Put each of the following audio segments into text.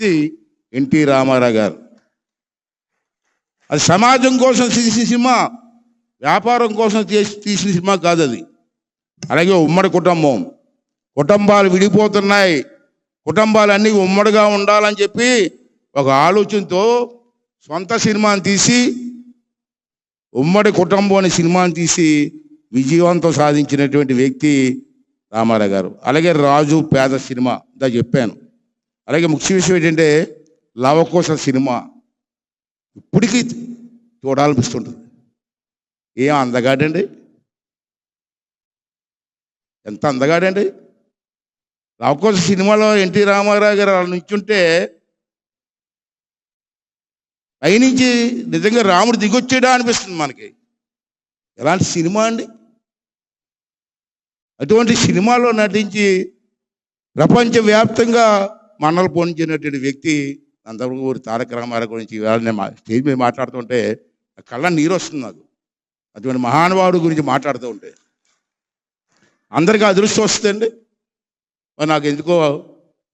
ఇది ఎన్టీ రామారావు గారు. అది సమాజం కోసం తీసిన సినిమా వ్యాపారం కోసం తీసిన సినిమా కాదు అది. అలాగే ఉమ్మడి కుటుంబం. కుటుంబాలు విడిపోతున్నాయి. కుటుంబాలన్నీ ఉమ్మడిగా ఉండాలని చెప్పి ఒక ఆలోచనతో సొంత సినిమాని తీసి ఉమ్మడి కుటుంబం అనే సినిమాని తీసి విజయవంతం సాధించినటువంటి వ్యక్తి రామారావు గారు. అలాగే రాజు పేద సినిమా ఇందా చెప్పాను. అలాగే ముఖ్య విషయం ఏంటంటే లవకోశ సినిమా ఇప్పటికీ చూడాలనిపిస్తుంటుంది. ఏం అందగాడండి? ఎంత అందగాడండి? లవకోశ సినిమాలో ఎన్టీ రామారావు గారు అలా నుంచుంటే పైనుంచి నిజంగా రాముడు దిగొచ్చాడా అనిపిస్తుంది మనకి. ఎలాంటి సినిమా అండి? అటువంటి సినిమాలో నటించి ప్రపంచవ్యాప్తంగా మనలు పొందినటువంటి వ్యక్తి నందమూరి తారక రామారావు గురించి ఇవాళ నేను స్టేజ్ మీద మాట్లాడుతుంటే కళ్ళ నీరు వస్తుంది నాకు. అటువంటి మహానుభావుడు గురించి మాట్లాడుతూ ఉంటే. అందరికీ అదృష్టం వస్తుందండి. మరి నాకు ఎందుకో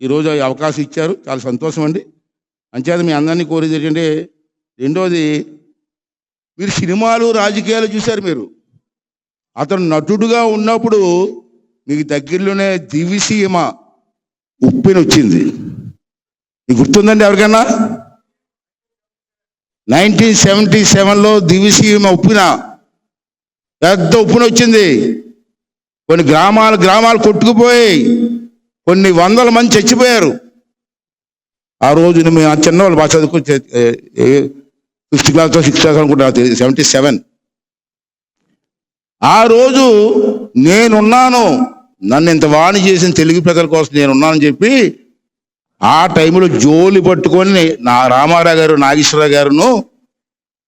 ఈరోజు అవకాశం ఇచ్చారు. చాలా సంతోషం అండి. అంచేత మీ అందరినీ కోరేది ఏంటంటే రెండోది మీరు సినిమాలు రాజకీయాలు చూశారు మీరు. అతను నటుడుగా ఉన్నప్పుడు మీకు దగ్గరలోనే దివిసీమ ఉప్పిన వచ్చింది మీకు గుర్తుందండి ఎవరికైనా నైన్టీన్ సెవెంటీ సెవెన్లో దివిసీమ ఉప్పిన. పెద్ద ఉప్పున వచ్చింది కొన్ని గ్రామాలు గ్రామాలు కొట్టుకుపోయి కొన్ని వందల మంది చచ్చిపోయారు. ఆ రోజున మేము ఆ చిన్నవాళ్ళు బాగా చదువుకు ఫిఫ్త్ క్లాస్ సిక్స్త్ క్లాస్ అనుకుంటా సెవెంటీ సెవెన్. ఆ రోజు నేనున్నాను. నన్ను ఇంత వాణి చేసిన తెలుగు ప్రజల కోసం నేను ఉన్నానని చెప్పి ఆ టైంలో జోలి పట్టుకొని నా రామారావు గారు నాగేశ్వరరావు గారును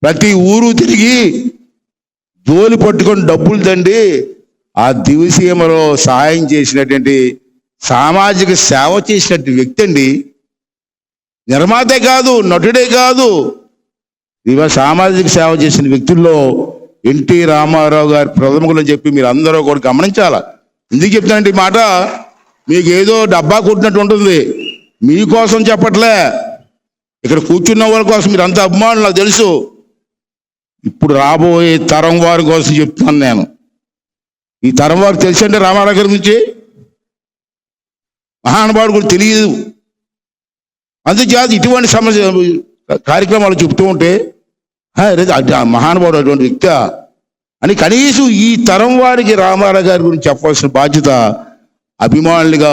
ప్రతి ఊరు తిరిగి జోలి పట్టుకొని డబ్బులు తండి ఆ దివసీమలో సహాయం చేసినటువంటి సామాజిక సేవ చేసినటువంటి వ్యక్తి అండి. నిర్మాతే కాదు నటుడే కాదు. ఇవ సామాజిక సేవ చేసిన వ్యక్తుల్లో ఎన్టీ రామారావు గారి ప్రథమకులు అని చెప్పి మీరు అందరూ కూడా గమనించాలా? ఎందుకు చెప్తానంటే ఈ మాట? మీకు ఏదో డబ్బా కొట్టినట్టు ఉంటుంది. మీకోసం చెప్పట్లే. ఇక్కడ కూర్చున్న వాళ్ళ కోసం మీరు అంత అభిమానులు నాకు తెలుసు. ఇప్పుడు రాబోయే తరం వారి కోసం చెప్తున్నాను నేను. ఈ తరం వారికి తెలుసండి రామారావు గారి గురించి? మహానుభావుడు కూడా తెలియదు. అందుచేత ఇటువంటి సమస్య కార్యక్రమాలు చెప్తూ ఉంటే "హా, మహానుభావుడు అటువంటి వ్యక్తి అని కనీసం ఈ తరం వారికి రామారావు గారి గురించి చెప్పవలసిన బాధ్యత అభిమానులుగా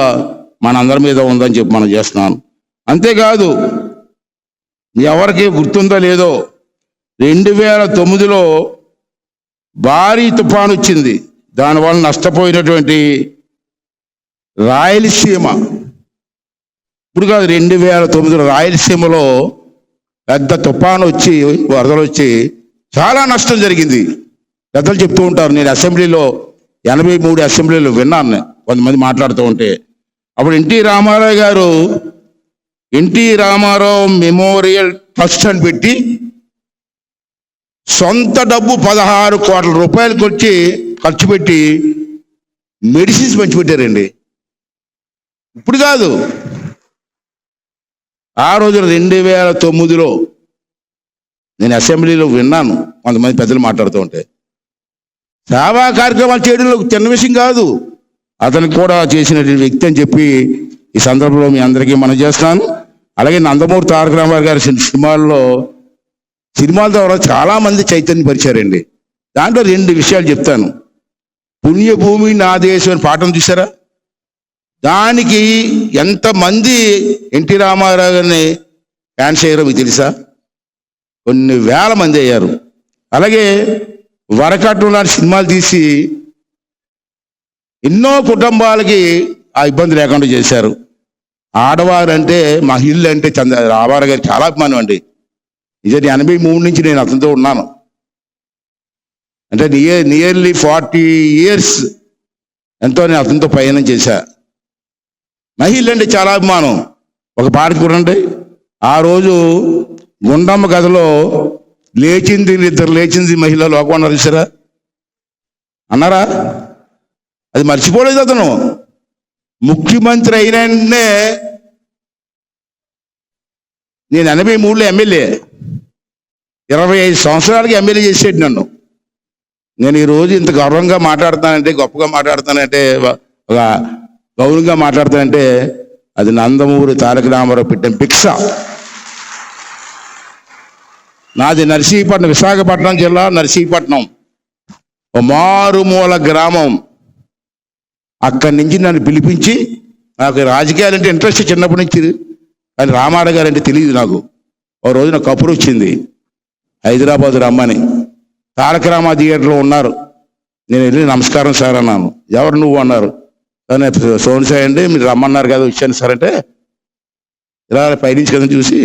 మనందరి మీద ఉందని చెప్పి మనం చేస్తున్నాను. అంతేకాదు ఎవరికి గుర్తుందో లేదో రెండు వేల తొమ్మిదిలో భారీ తుఫాను వచ్చింది. దానివల్ల నష్టపోయినటువంటి రాయలసీమ. ఇప్పుడు కాదు రెండు వేల తొమ్మిదిలో రాయలసీమలో పెద్ద తుఫాను వచ్చి వరదలు వచ్చి చాలా నష్టం జరిగింది. పెద్దలు చెప్తూ ఉంటారు. నేను అసెంబ్లీలో ఎనభై మూడు అసెంబ్లీలో విన్నాను కొంతమంది మాట్లాడుతూ ఉంటే. అప్పుడు ఎన్టీ రామారావు గారు ఎన్టీ రామారావు మెమోరియల్ ట్రస్ట్ అని పెట్టి సొంత డబ్బు పదహారు కోట్ల రూపాయలకు వచ్చి ఖర్చు పెట్టి మెడిసిన్స్ పంచిపెట్టారండి ఇప్పుడు కాదు. ఆ రోజు రెండు వేల తొమ్మిదిలో నేను అసెంబ్లీలో విన్నాను. కొంతమంది పెద్దలు మాట్లాడుతూ ఉంటే. సేవా కార్యక్రమాలు చేయడంలో చిన్న విషయం కాదు. అతనికి కూడా చేసినటువంటి వ్యక్తి అని చెప్పి ఈ సందర్భంలో మీ అందరికీ మనం చేస్తున్నాను. అలాగే నందమూరి తారక రామారావు గారి సినిమాల్లో సినిమాల ద్వారా చాలామంది చైతన్య పరిచారండి. దాంట్లో రెండు విషయాలు చెప్తాను. పుణ్యభూమి నా దేశం అని పాఠం చూసారా దానికి ఎంతమంది ఎన్టీ రామారావు గారిని ఫ్యాన్స్ అయ్యారో మీకు తెలుసా? కొన్ని వేల మంది అయ్యారు. అలాగే వరకట్టు లాంటి సినిమాలు తీసి ఎన్నో కుటుంబాలకి ఆ ఇబ్బంది లేకుండా చేశారు. ఆడవారు అంటే మహిళలు అంటే చంద్ర రామారావు గారికి చాలా అభిమానం అండి. నిజంగా ఎనభై మూడు నుంచి నేను అతనితో ఉన్నాను. అంటే నియర్ నియర్లీ ఫార్టీ ఇయర్స్ ఎంతో నేను అతనితో ప్రయాణం చేశా. మహిళలు అంటే చాలా అభిమానం. ఒక పాట చూడండి. ఆ రోజు గుండమ్మ కథలో లేచింది ఇద్దరు లేచింది మహిళ లోకం అన్నారు చూసారా? అన్నారా? అది మర్చిపోలేదు అతను. ముఖ్యమంత్రి అయిన వెంటనే నేను ఎనభై మూడులో ఎమ్మెల్యే. ఇరవై ఐదు సంవత్సరాలకి ఎమ్మెల్యే చేసేది నన్ను. నేను ఈరోజు ఇంత గౌరవంగా మాట్లాడుతానంటే గొప్పగా మాట్లాడుతానంటే ఒక గౌరవంగా మాట్లాడుతానంటే అది నందమూరి తారక రామారావు పెట్టిన భిక్ష. నాది నర్సీపట్నం విశాఖపట్నం జిల్లా నర్సీపట్నం. ఓ మారుమూల గ్రామం. అక్కడి నుంచి నన్ను పిలిపించి నాకు రాజకీయాలంటే ఇంట్రెస్ట్ చిన్నప్పటి నుంచి కానీ రామాడ గారు అంటే తెలియదు నాకు. ఓ రోజు నాకు కపురు వచ్చింది. హైదరాబాద్ రమ్మని. తారక రామా థియేటర్లో ఉన్నారు. నేను వెళ్ళి నమస్కారం సార్ అన్నాను. ఎవరు నువ్వు అన్నారు. కానీ సోని సార్ అండి మీరు రమ్మన్నారు కదా వచ్చాను సార్ అంటే ఇలా పైనుంచి కదా చూసి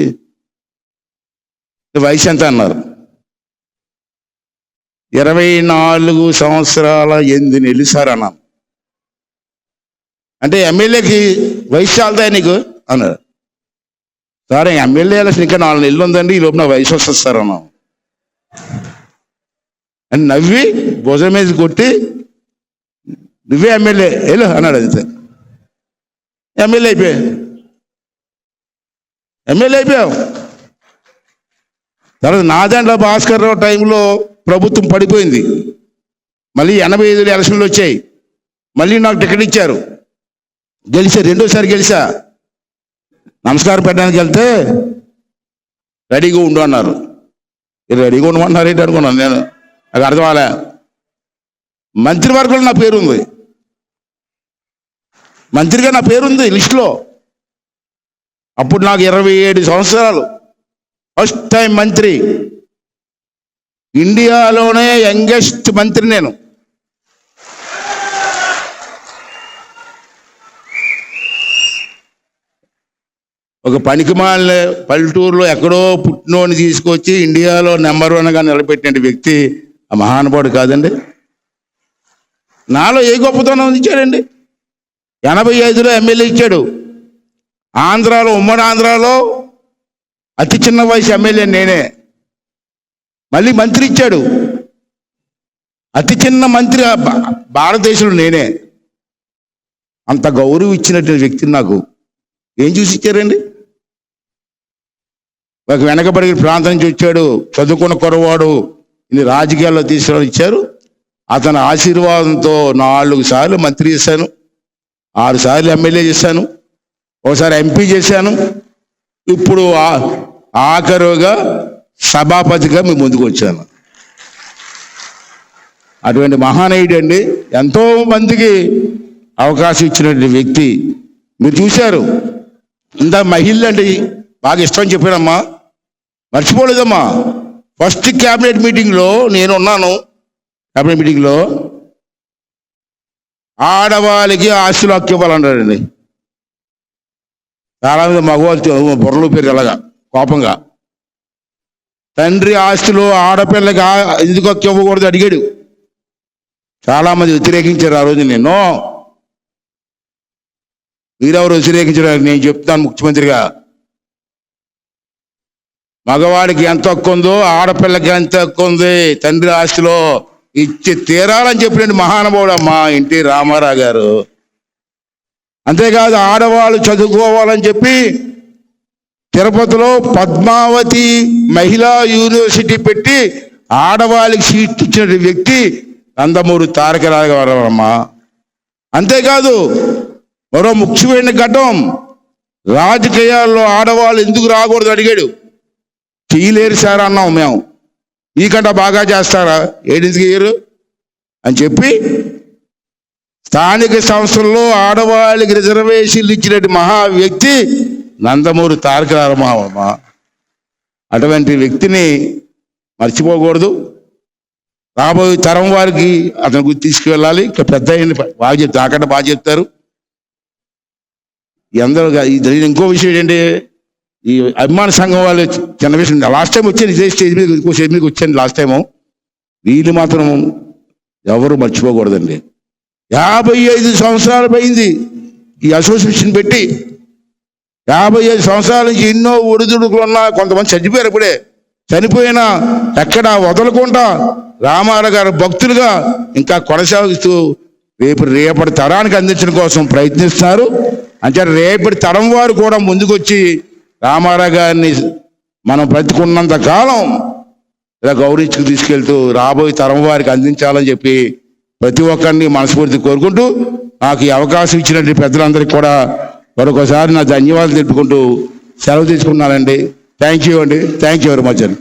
వయసు ఎంత అన్నారు? ఇరవై నాలుగు సంవత్సరాల ఎనిమిది నెలలు సార్ అన్నాను. అంటే ఎమ్మెల్యేకి వయసు చాలుతాయి నీకు? అన్నారు. సార్ ఎమ్మెల్యే ఎలక్షన్ ఇంకా నాలుగు నెలలు ఉందండి ఈ లోపు నా వయసు వస్తుంది సార్ అన్నాను. అని నవ్వి భుజం మీద కొట్టి నువ్వే ఎమ్మెల్యే వెళ్ళు అన్నాడు అంతే ఎమ్మెల్యే అయిపోయా? ఎమ్మెల్యే అయిపోయావు? తర్వాత నాదండ్ల భాస్కర్ రావు టైంలో ప్రభుత్వం పడిపోయింది. మళ్ళీ ఎనభై ఐదులో ఎలక్షన్లు వచ్చాయి. మళ్ళీ నాకు టికెట్ ఇచ్చారు. గెలిచా రెండోసారి గెలిచా. నమస్కారం పెట్టడానికి వెళ్తే రెడీగా ఉండు అన్నారు. రెడీగా ఉండమన్నారు ఏంటి అనుకున్నాను నేను. నాకు అర్థం అవ్వలే మంత్రివర్గంలో నా పేరు ఉంది మంత్రిగా నా పేరుంది లిస్టులో. అప్పుడు నాకు ఇరవై ఏడు సంవత్సరాలు. ఫస్ట్ టైం మంత్రి. ఇండియాలోనే యంగెస్ట్ మంత్రి నేను. ఒక పనికిమాలిన పల్లెటూరులో ఎక్కడో పుట్టినోని తీసుకొచ్చి ఇండియాలో నెంబర్ వన్గా నిలబెట్టిన వ్యక్తి ఆ మహానుభావుడు కాదండి. నాలో ఏ గొప్పతనం ఇచ్చాడండి? ఎనభై ఐదులో ఎమ్మెల్యే ఇచ్చాడు. ఆంధ్రాలో ఉమ్మడి ఆంధ్రాలో అతి చిన్న వయసు ఎమ్మెల్యే నేనే. మళ్ళీ మంత్రి ఇచ్చాడు. అతి చిన్న మంత్రి భారతదేశంలో నేనే. అంత గౌరవం ఇచ్చినటువంటి వ్యక్తిని నాకు ఏం చూసి ఇచ్చారండి? ఒక వెనకబడి ప్రాంతం నుంచి వచ్చాడు చదువుకున్న కొరవాడు ఇన్ని రాజకీయాల్లో తీసుకుని ఇచ్చారు. అతని ఆశీర్వాదంతో నాలుగు సార్లు మంత్రి చేశాను ఆరు సార్లు ఎమ్మెల్యే చేశాను ఒకసారి ఎంపీ చేశాను. ఇప్పుడు ఆ- ఆఖరుగా సభాపతిగా మీ ముందుకు వచ్చాను. అటువంటి మహానయుడు అండి ఎంతో మందికి అవకాశం ఇచ్చినటువంటి వ్యక్తి. మీరు చూశారు ఇంత మహిళ అండి బాగా ఇష్టం చెప్పానమ్మా మర్చిపోలేదమ్మా. ఫస్ట్ క్యాబినెట్ మీటింగ్లో నేను ఉన్నాను క్యాబినెట్ మీటింగ్లో ఆడవాళ్ళకి ఆస్తులు హక్కు ఇవ్వాలన్నారండి చాలా మంది మగవాళ్ళు బుర్రలు పేరు అలాగా కోపంగా. తండ్రి ఆస్తులు ఆడపిల్లకి ఎందుకు ఇవ్వకూడదు అడిగాడు. చాలామంది వ్యతిరేకించారు ఆ రోజు నేను మీరెవరు వ్యతిరేకించారు నేను చెప్తాను ముఖ్యమంత్రిగా. మగవాడికి ఎంత హక్కు ఉందో ఆడపిల్లకి ఎంత హక్కు ఉంది తండ్రి ఆస్తిలో ఇచ్చి తీరాలని చెప్పినట్టు మహానుభావుడు అమ్మా ఎన్టీ రామారావు గారు. అంతేకాదు ఆడవాళ్ళు చదువుకోవాలని చెప్పి తిరుపతిలో పద్మావతి మహిళా యూనివర్సిటీ పెట్టి ఆడవాళ్ళకి సీట్ ఇచ్చిన వ్యక్తి నందమూరి తారక రాఘవరమ్మ అంతేకాదు మరో ముఖ్యమైన ఘటం రాజకీయాల్లో ఆడవాళ్ళు ఎందుకు రాకూడదు అడిగాడు. చేయలేరు సార్ అన్నాం మేము. మీకంట బాగా చేస్తారా? ఏడింటికి ఇయ్యరు అని చెప్పి స్థానిక సంస్థల్లో ఆడవాళ్ళకి రిజర్వేషన్లు ఇచ్చినట్టు మహా వ్యక్తి నందమూరి తారక రామారావు. అటువంటి వ్యక్తిని మర్చిపోకూడదు. రాబోయే తరం వారికి అతని గురించి తీసుకువెళ్ళాలి. ఇంకా పెద్ద బాగా చెప్తారు. అక్కడ బాగా చెప్తారు. ఎందరో ఇంకో విషయం ఏంటంటే ఈ అభిమాన సంఘం వాళ్ళు చిన్న విషయం లాస్ట్ టైం వచ్చాను ఇదే స్టేజ్ మీద ఇంకో స్టేజ్ మీదకి వచ్చాను లాస్ట్ టైము. వీళ్ళు మాత్రం ఎవరు మర్చిపోకూడదండి. యాభై ఐదు సంవత్సరాలు పోయింది. ఈ అసోసియేషన్ పెట్టి యాభై ఐదు సంవత్సరాల నుంచి ఎన్నో ఒడిదుడుకులు ఉన్నా కొంతమంది చచ్చిపోయారు ఇప్పుడే. చనిపోయినా ఎక్కడ వదలకుండా రామారావు గారు భక్తులుగా ఇంకా కొనసాగిస్తూ రేపు రేపటి తరానికి అందించడం కోసం ప్రయత్నిస్తున్నారు. అంటే రేపటి తరం వారు కూడా ముందుకొచ్చి రామారావు గారిని మనం బ్రతికున్నంత కాలం ఇలా గౌరవించుకు తీసుకెళ్తూ రాబోయే తరం వారికి అందించాలని చెప్పి ప్రతి ఒక్కరిని మనస్ఫూర్తి కోరుకుంటూ నాకు ఈ అవకాశం ఇచ్చినటువంటి పెద్దలందరికీ కూడా మరొకసారి నా ధన్యవాదాలు తెలుపుకుంటూ సెలవు తీసుకున్నానండి థ్యాంక్ యూ అండి. థ్యాంక్ యూ వెరీ మచ్ అండి.